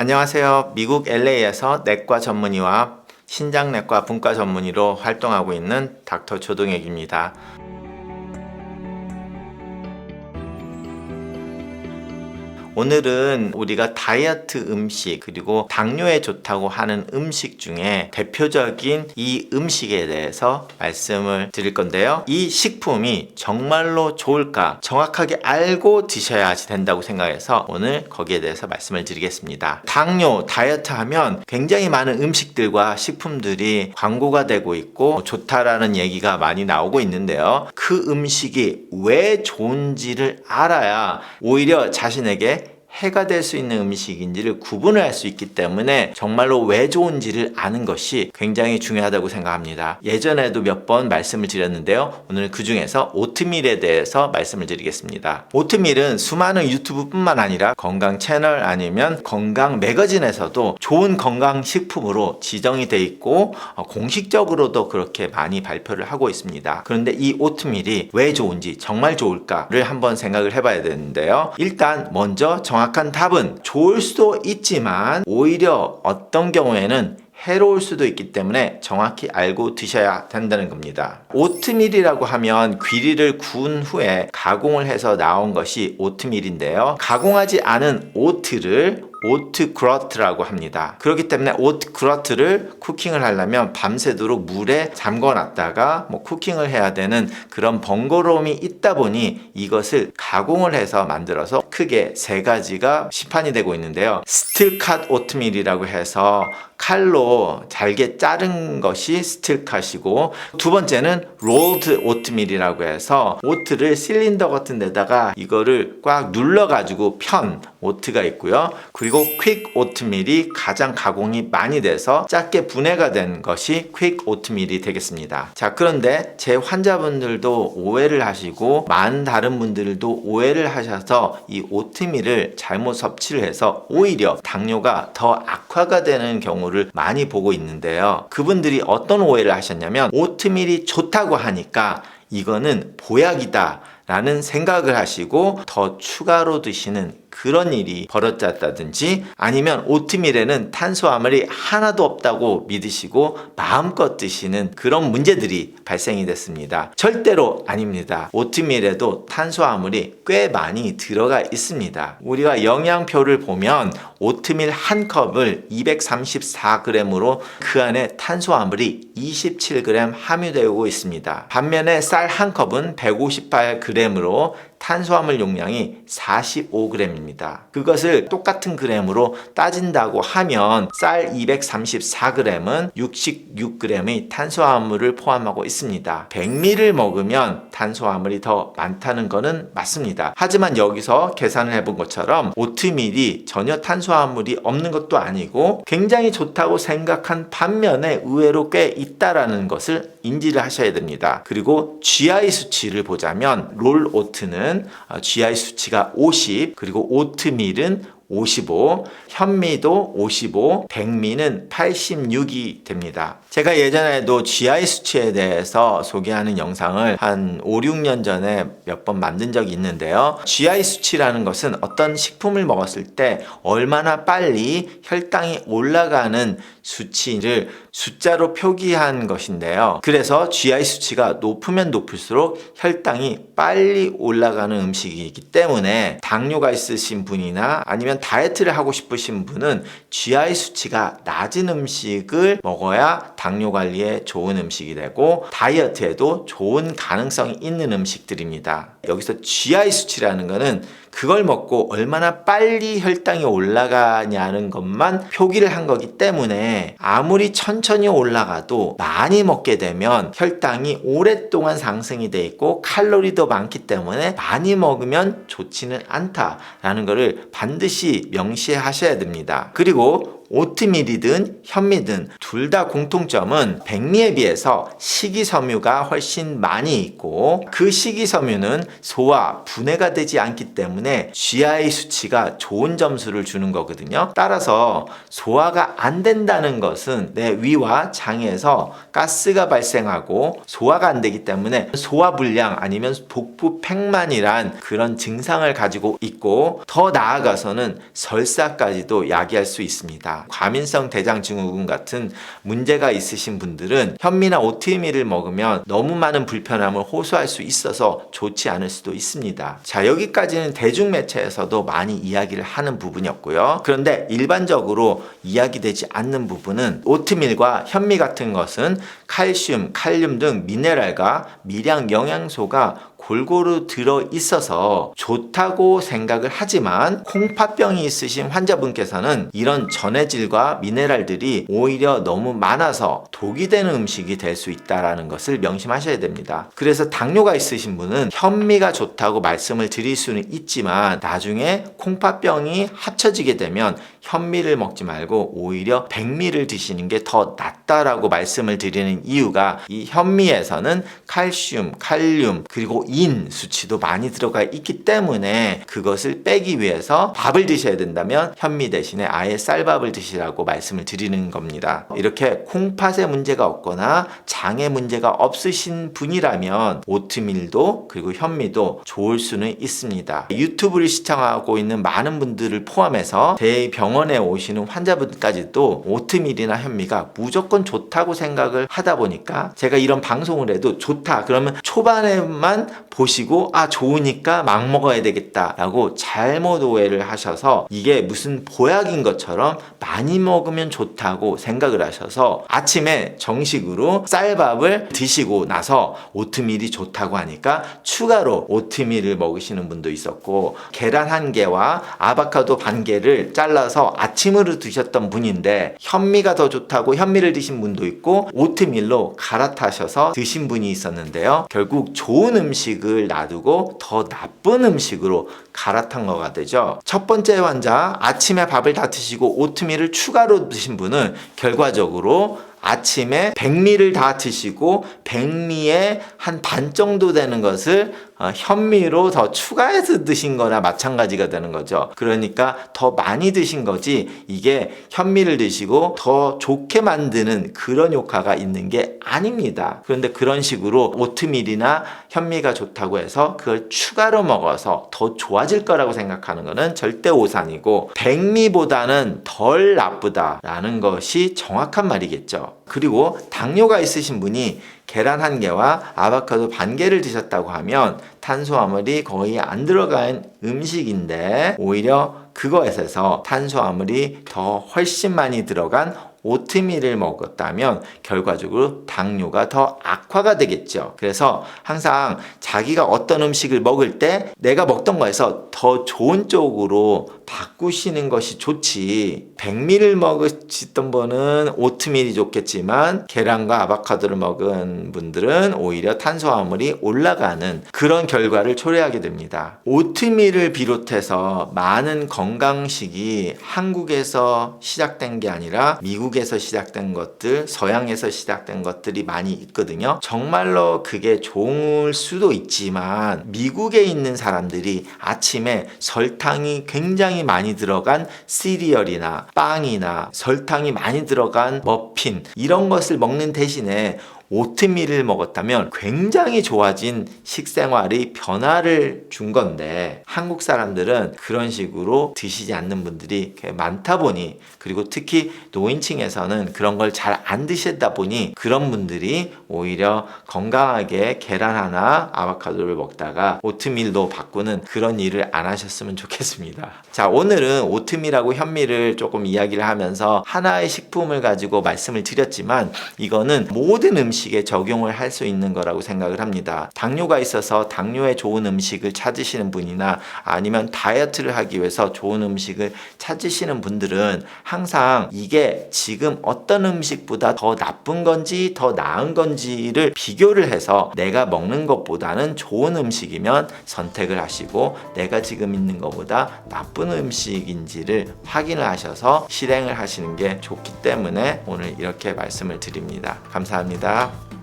안녕하세요. 미국 LA에서 내과 전문의와 신장내과 분과 전문의로 활동하고 있는 닥터 조동혁입니다. 오늘은 우리가 다이어트 음식 그리고 당뇨에 좋다고 하는 음식 중에 대표적인 이 음식에 대해서 말씀을 드릴 건데요. 이 식품이 정말로 좋을까 정확하게 알고 드셔야 된다고 생각해서 오늘 거기에 대해서 말씀을 드리겠습니다. 당뇨, 다이어트 하면 굉장히 많은 음식들과 식품들이 광고가 되고 있고 좋다라는 얘기가 많이 나오고 있는데요. 그 음식이 왜 좋은지를 알아야 오히려 자신에게 해가 될 수 있는 음식인지를 구분을 할 수 있기 때문에 정말로 왜 좋은지를 아는 것이 굉장히 중요하다고 생각합니다. 예전에도 몇 번 말씀을 드렸는데요. 오늘 그 중에서 오트밀에 대해서 말씀을 드리겠습니다. 오트밀은 수많은 유튜브뿐만 아니라 건강 채널 아니면 건강 매거진에서도 좋은 건강 식품으로 지정이 돼 있고 어, 공식적으로도 그렇게 많이 발표를 하고 있습니다. 그런데 이 오트밀이 왜 좋은지 정말 좋을까를 한번 생각을 해봐야 되는데요. 일단 먼저 정확 한 답은 좋을 수도 있지만 오히려 어떤 경우에는 해로울 수도 있기 때문에 정확히 알고 드셔야 된다는 겁니다. 오트밀이라고 하면 귀리를 구운 후에 가공을 해서 나온 것이 오트밀인데요. 가공하지 않은 오트를 오트 그러트라고 합니다. 그렇기 때문에 오트 그러트를 쿠킹을 하려면 밤새도록 물에 잠궈 놨다가 뭐 쿠킹을 해야 되는 그런 번거로움이 있다 보니 이것을 가공을 해서 만들어서 크게 세 가지가 시판이 되고 있는데요. 스틸 컷 오트밀이라고 해서 칼로 잘게 자른 것이 스틸컷이고 두 번째는 롤드 오트밀이라고 해서 오트를 실린더 같은 데다가 이거를 꽉 눌러 가지고 편 오트가 있고요. 그리고 퀵 오트밀이 가장 가공이 많이 돼서 작게 분해가 된 것이 퀵 오트밀이 되겠습니다. 자, 그런데 제 환자분들도 오해를 하시고 많은 다른 분들도 오해를 하셔서 이 오트밀을 잘못 섭취를 해서 오히려 당뇨가 더 악화가 되는 경우 를 많이 보고 있는데요. 그분들이 어떤 오해를 하셨냐면 오트밀이 좋다고 하니까 이거는 보약이다. 라는 생각을 하시고 더 추가로 드시는 그런 일이 벌어졌다든지 아니면 오트밀에는 탄수화물이 하나도 없다고 믿으시고 마음껏 드시는 그런 문제들이 발생이 됐습니다. 절대로 아닙니다. 오트밀에도 탄수화물이 꽤 많이 들어가 있습니다. 우리가 영양표를 보면 오트밀 한 컵을 234g으로 그 안에 탄수화물이 27g 함유되고 있습니다. 반면에 쌀 한 컵은 158g으로 탄수화물 용량이 45g입니다. 그것을 똑같은 그램으로 따진다고 하면 쌀 234g은 66g의 탄수화물을 포함하고 있습니다. 백미를 먹으면 탄수화물이 더 많다는 것은 맞습니다. 하지만 여기서 계산을 해본 것처럼 오트밀이 전혀 탄수화물이 없는 것도 아니고 굉장히 좋다고 생각한 반면에 의외로 꽤 있다라는 것을 인지를 하셔야 됩니다. 그리고 GI 수치를 보자면 롤 오트는 어, GI 수치가 50 그리고 오트밀은 55, 현미도 55, 백미는 86이 됩니다. 제가 예전에도 GI 수치에 대해서 소개하는 영상을 한 5, 6년 전에 몇 번 만든 적이 있는데요. GI 수치라는 것은 어떤 식품을 먹었을 때 얼마나 빨리 혈당이 올라가는 수치를 숫자로 표기한 것인데요. 그래서 GI 수치가 높으면 높을수록 혈당이 빨리 올라가는 음식이기 때문에 당뇨가 있으신 분이나 아니면 다이어트를 하고 싶으신 분은 GI 수치가 낮은 음식을 먹어야 당뇨 관리에 좋은 음식이 되고 다이어트에도 좋은 가능성이 있는 음식들입니다. 여기서 GI 수치라는 것은 그걸 먹고 얼마나 빨리 혈당이 올라가냐는 것만 표기를 한 거기 때문에 아무리 천천히 올라가도 많이 먹게 되면 혈당이 오랫동안 상승이 돼 있고 칼로리도 많기 때문에 많이 먹으면 좋지는 않다라는 것을 반드시 명시하셔야 됩니다. 그리고 오트밀이든 현미든 둘 다 공통점은 백미에 비해서 식이섬유가 훨씬 많이 있고 그 식이섬유는 소화, 분해가 되지 않기 때문에 GI 수치가 좋은 점수를 주는 거거든요. 따라서 소화가 안 된다는 것은 내 위와 장에서 가스가 발생하고 소화가 안 되기 때문에 소화 불량 아니면 복부 팽만이란 그런 증상을 가지고 있고 더 나아가서는 설사까지도 야기할 수 있습니 다. 과민성 대장 증후군 같은 문제가 있으신 분들은 현미나 오트밀을 먹으면 너무 많은 불편함을 호소할 수 있어서 좋지 않을 수도 있습니다. 자, 여기까지는 대중매체에서도 많이 이야기를 하는 부분이었고요. 그런데 일반적으로 이야기되지 않는 부분은 오트밀과 현미 같은 것은 칼슘, 칼륨 등 미네랄과 미량 영양소가 골고루 들어 있어서 좋다고 생각을 하지만 콩팥병이 있으신 환자분께서는 이런 전해질과 미네랄들이 오히려 너무 많아서 독이 되는 음식이 될 수 있다라는 것을 명심하셔야 됩니다. 그래서 당뇨가 있으신 분은 현미가 좋다고 말씀을 드릴 수는 있지만 나중에 콩팥병이 합쳐지게 되면 현미를 먹지 말고 오히려 백미를 드시는 게 더 낫다라고 말씀을 드리는 이유가 이 현미에서는 칼슘, 칼륨 그리고 인 수치도 많이 들어가 있기 때문에 그것을 빼기 위해서 밥을 드셔야 된다면 현미 대신에 아예 쌀밥을 드시라고 말씀을 드리는 겁니다. 이렇게 콩팥에 문제가 없거나 장에 문제가 없으신 분이라면 오트밀도 그리고 현미도 좋을 수는 있습니다. 유튜브를 시청하고 있는 많은 분들을 포함해서 대병원에 오시는 환자분까지도 오트밀이나 현미가 무조건 좋다고 생각을 하다 보니까 제가 이런 방송을 해도 좋다 그러면 초반에만 보시고 아 좋으니까 막 먹어야 되겠다라고 잘못 오해를 하셔서 이게 무슨 보약인 것처럼 많이 먹으면 좋다고 생각을 하셔서 아침에 정식으로 쌀밥을 드시고 나서 오트밀이 좋다고 하니까 추가로 오트밀을 먹으시는 분도 있었고 계란 한 개와 아보카도 반 개를 잘라서 아침으로 드셨던 분인데 현미가 더 좋다고 현미를 드신 분도 있고 오트밀로 갈아타셔서 드신 분이 있었는데요. 결국 좋은 음식을 놔두고 더 나쁜 음식으로 갈아탄 거가 되죠. 첫 번째 환자 아침에 밥을 다 드시고 오트밀을 추가로 드신 분은 결과적으로 아침에 백미를 다 드시고 백미의 한 반 정도 되는 것을 어, 현미로 더 추가해서 드신 거나 마찬가지가 되는 거죠. 그러니까 더 많이 드신 거지 이게 현미를 드시고 더 좋게 만드는 그런 효과가 있는 게 아닙니다. 그런데 그런 식으로 오트밀이나 현미가 좋다고 해서 그걸 추가로 먹어서 더 좋아질 거라고 생각하는 거는 절대 오산이고 백미보다는 덜 나쁘다라는 것이 정확한 말이겠죠. 그리고 당뇨가 있으신 분이 계란 한 개와 아보카도 반 개를 드셨다고 하면 탄수화물이 거의 안 들어간 음식인데 오히려 그거에서 탄수화물이 더 훨씬 많이 들어간 오트밀을 먹었다면 결과적으로 당뇨가 더 악화가 되겠죠. 그래서 항상 자기가 어떤 음식을 먹을 때 내가 먹던 거에서 더 좋은 쪽으로 바꾸시는 것이 좋지. 백미를 먹으시던 분은 오트밀이 좋겠지만 계란과 아보카도를 먹은 분들은 오히려 탄수화물이 올라가는 그런 결과를 초래하게 됩니다. 오트밀을 비롯해서 많은 건강식이 한국에서 시작된 게 아니라 미국에서 시작된 것들, 서양에서 시작된 것들이 많이 있거든요. 정말로 그게 좋을 수도 있지만 미국에 있는 사람들이 아침에 설탕이 굉장히 많이 들어간 시리얼이나 빵이나 설탕이 많이 들어간 머핀 이런 것을 먹는 대신에 오트밀을 먹었다면 굉장히 좋아진 식생활의 변화를 준 건데 한국 사람들은 그런 식으로 드시지 않는 분들이 많다 보니 그리고 특히 노인층에서는 그런 걸 잘 안 드시다 보니 그런 분들이 오히려 건강하게 계란 하나 아보카도를 먹다가 오트밀도 바꾸는 그런 일을 안 하셨으면 좋겠습니다. 자 오늘은 오트밀하고 현미를 조금 이야기를 하면서 하나의 식품을 가지고 말씀을 드렸지만 이거는 모든 음식 음식에 적용을 할 수 있는 거라고 생각을 합니다. 당뇨가 있어서 당뇨에 좋은 음식을 찾으시는 분이나 아니면 다이어트를 하기 위해서 좋은 음식을 찾으시는 분들은 항상 이게 지금 어떤 음식보다 더 나쁜 건지 더 나은 건지를 비교를 해서 내가 먹는 것보다는 좋은 음식이면 선택을 하시고 내가 지금 있는 것보다 나쁜 음식인지를 확인을 하셔서 실행을 하시는 게 좋기 때문에 오늘 이렇게 말씀을 드립니다. 감사합니다. lá.